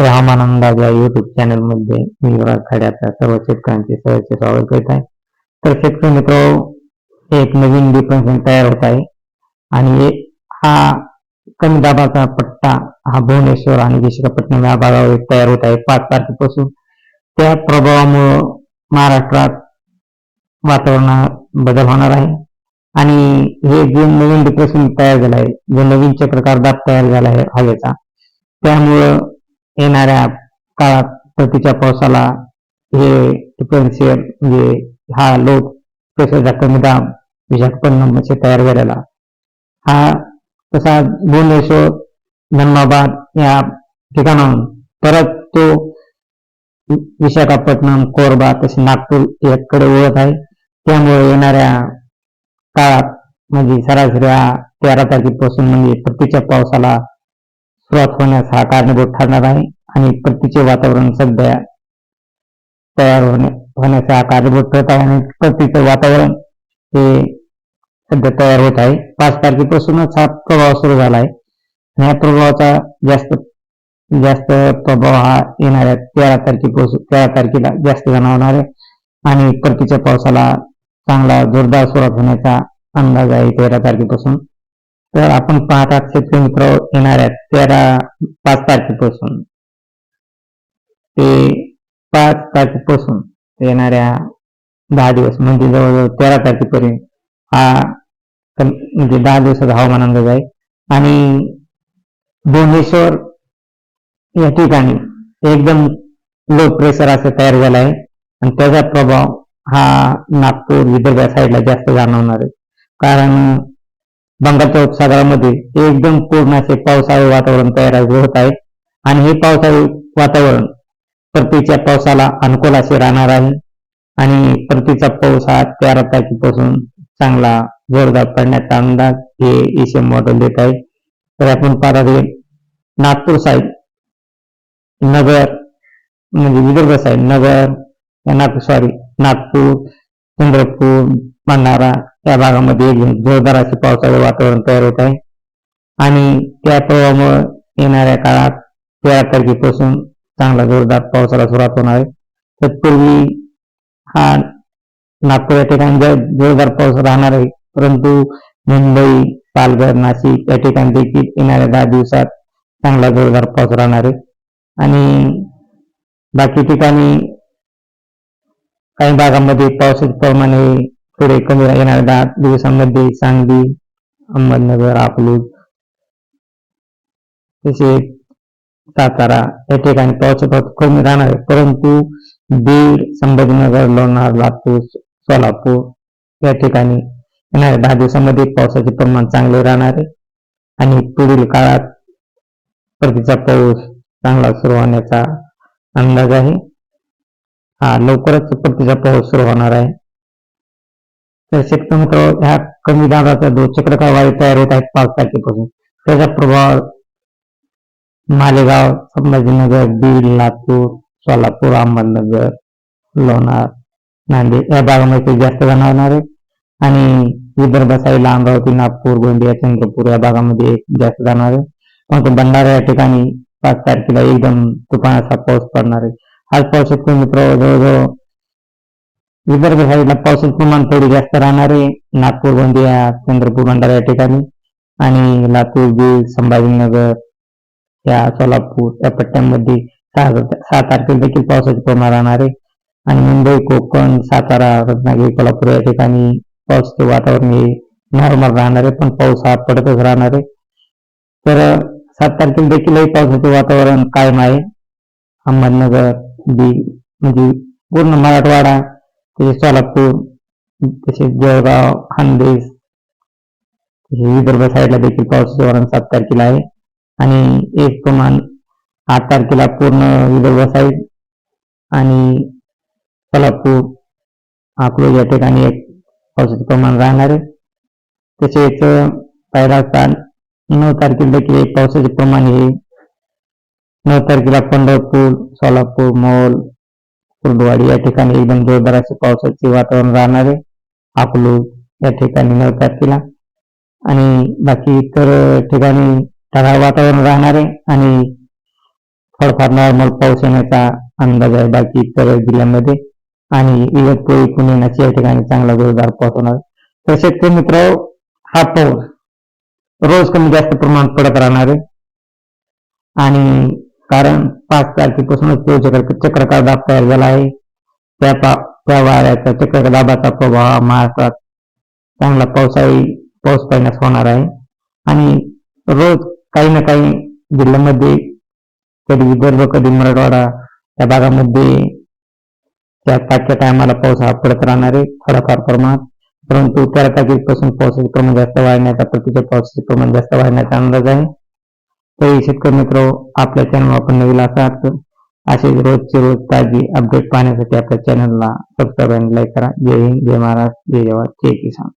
रामानंदा हवामान अंदाज या युट्यूब चॅनलमध्ये मी युवराज खाड्याचा सर्व शेतकऱ्यांचे सहर्ष स्वागत करीत आहे. तर शेतकरी मित्र एक नवीन डिफरन्स तयार होत आहे. आणि हा कमी दाबाचा पट्टा हा भुवनेश्वर आणि विशाखापट्टणम या भागावर तयार होत आहे पाच तारखेपासून. त्या प्रभावामुळं महाराष्ट्रात वातावरणात बदल होणार आहे. आणि हे जे नवीन डिप्रेशन तयार झालं आहे जो नवीन चक्रकार दाब तयार झाला आहे हवेचा त्यामुळं येणाऱ्या काळात परतीच्या पावसाला हे डिफरन्शियल म्हणजे हा लो प्रेशरचा कमी दाब विशाखापट्टणममध्ये तयार झालेला हा तसा भुवनेश्वर धर्माबाद या ठिकाणाहून परत तो विशाखापट्टणम कोरबा तसे नागपूर याकडे ओळख आहे. त्यामुळे येणाऱ्या काळात म्हणजे सरासरी हा तेरा तारखेपासून म्हणजे परतीच्या पावसाला सुरुवात होण्यास हा कारणीभूत ठरणार आहे आणि प्रतीचे वातावरण सध्या तयार होण्या होण्यास हा कारणीभूत ठरत आहे आणि प्रतीचं वातावरण हे सध्या तयार होत आहे. पाच तारखेपासूनच हा प्रभाव सुरू झाला आहे. आणि प्रभावाचा जास्त जास्त प्रभाव हा येणाऱ्या तेरा तारखेपासून तेरा तारखेला जास्त जाणवणार आहे. आणि परतीच्या पावसाला चांगला जोरदार सुरुवात होण्याचा अंदाज आहे तेरा तारखेपासून. तर आपण पाहतात शेतकरी मित्र येणाऱ्या तेरा पाच तारखेपासून. ते पाच तारखेपासून येणाऱ्या दहा दिवस म्हणजे जवळजवळ तेरा तारखेपर्यंत हा म्हणजे दहा दिवसाचा हवामान अंदाज आहे. आणि भुवनेश्वर या ठिकाणी एकदम लो प्रेशर असं तयार झालं आहे. आणि त्याचा प्रभाव हा नागपूर विदर्भ साईडला जास्त जाणवणार आहे. कारण बंगालच्या उपसागरामध्ये एकदम पूर्ण असे पावसाळी वातावरण तयार होत आहे. आणि हे पावसाळी वातावरण परतीच्या पावसाला अनुकूल असे राहणार आहे. आणि परतीचा पाऊस हा तेरा तारखेपासून चांगला जोरदार पडण्याचा अंदाज हे एशियन मॉडेल देत आहे. तर आपण पाहता नागपूर साईड नगर म्हणजे विदर्भ साईड नगर नागपूर सॉरी नागपूर चंद्रपूर भंडारा त्या भागामध्ये जोरदार असे पावसाचे वातावरण तयार होत आहे. आणि त्या प्रवाहामुळे येणाऱ्या काळात तेरा तारखेपासून चांगला जोरदार पावसाला सुरुवात होणार आहे. तत्पूर्वी हा नागपूर या ठिकाणी जोरदार पाऊस राहणार आहे परंतु मुंबई पालघर नाशिक या ठिकाणी देखील येणाऱ्या दहा दिवसात चांगला जोरदार पाऊस राहणार आहे. आणि बाकी ठिकाणी काही भागामध्ये पावसाचे प्रमाण हे पुढे कमी रा- येणाऱ्या दहा दिवसांमध्ये सांगली अहमदनगर अकलूज. तसेच सातारा या ठिकाणी पावसापात कमी राहणार आहे. परंतु बीड संभाजीनगर लोणार लातूर सोलापूर या ठिकाणी येणाऱ्या दहा दिवसामध्ये पावसाचे प्रमाण चांगले राहणार आहे. आणि पुढील काळात परतीचा पाऊस चांगला सुरू होण्याचा अंदाज आहे. हा लवकरच परतीचा पाऊस सुरू होणार आहे. तर शेतकरी मित्र ह्या कमी दाबाचा जो चक्रकार वायू तयार होत आहेत पाच तारखेपासून त्याचा प्रभाव मालेगाव संभाजीनगर बीड लातूर सोलापूर अहमदनगर लोणार नांदेड या भागामध्ये जास्त जाणवणार आहे. आणि विदर्भ साईडला अमरावती नागपूर गोंदिया चंद्रपूर या भागामध्ये जास्त जाणार आहे. मग भंडारा या ठिकाणी पाच तारखेला एकदम तुफानाचा पाऊस पडणार आहे. आज पावसाचे मित्र जवळजवळ विदर्भ साईडला पावसाचं प्रमाण थोडे जास्त राहणार आहे. नागपूर गोंदिया चंद्रपूर भंडारा या ठिकाणी. आणि लातूर बीड संभाजीनगर या सोलापूर या पट्ट्यांमध्ये सहा सहा तारखेला देखील पावसाचे प्रमाण राहणार आहे. आणि मुंबई कोकण सातारा रत्नागिरी कोल्हापूर या ठिकाणी पावसाचे वातावरण हे नॉर्मल राहणार आहे. पण पाऊस हा पडतच राहणार आहे. तर सात तारखेला देखीलही पावसाचे वातावरण कायम आहे. अहमदनगर बीड म्हणजे पूर्ण मराठवाडा सोलापूर तसेच जळगाव खानदेश तसेच विदर्भ साईडला देखील पावसाचे वरण सात तारखेला आहे. आणि एक प्रमाण आठ तारखेला पूर्ण विदर्भ साईड आणि सोलापूर अकलूज या ठिकाणी एक पावसाचे प्रमाण राहणार आहे. तसेच पहिला असताना नऊ तारखेला देखील एक पावसाचे प्रमाण हे नऊ तारखेला पंढरपूर सोलापूर मोल कुर्डवाडी या ठिकाणी एकदम जोरदार असे पावसाचे वातावरण राहणार आहे. अकलूज या ठिकाणी नऊ तारखेला आणि बाकी इतर ठिकाणी ढगाळ वातावरण राहणार आहे आणि थोडाफार नॉर्मल पाऊस येण्याचा अंदाज आहे बाकी इतर जिल्ह्यांमध्ये. आणि इगतपुरी पुणे नाशिक या ठिकाणी चांगला जोरदार पाऊस होणार तर शेतकरी मित्र हा पाऊस रोज कमी जास्त प्रमाणात पडत राहणार आहे. आणि कारण पाच तारखेपासूनच तो चक्र चक्रकार दाब तयार झाला आहे. त्या पा त्या वाऱ्याचा चक्रकार दाबाचा प्रभाव हा महाराष्ट्रात चांगला पावसाळी पाऊस पडण्यास होणार आहे. आणि रोज काही ना काही जिल्ह्यामध्ये कधी विदर्भ कधी मराठवाडा त्या भागामध्ये त्या ताकच्या टायमाला पाऊस हा पडत राहणार आहे थोडाफार प्रमाणात. परंतु तेरा तारखेपासून पावसाचे प्रमाण जास्त वाढण्याचा पृथ्वीच्या पावसाचे प्रमाण जास्त वाढण्याचा अंदाज आहे. तरी शेतकरी मित्र आपल्या चॅनल आपण नवीन असाल असेच रोजचे रोज ताजी अपडेट पाहण्यासाठी आपल्या चॅनलला सबस्क्राईब आणि लाईक करा. जय हिंद जय महाराष्ट्र जय जवान जय किसान.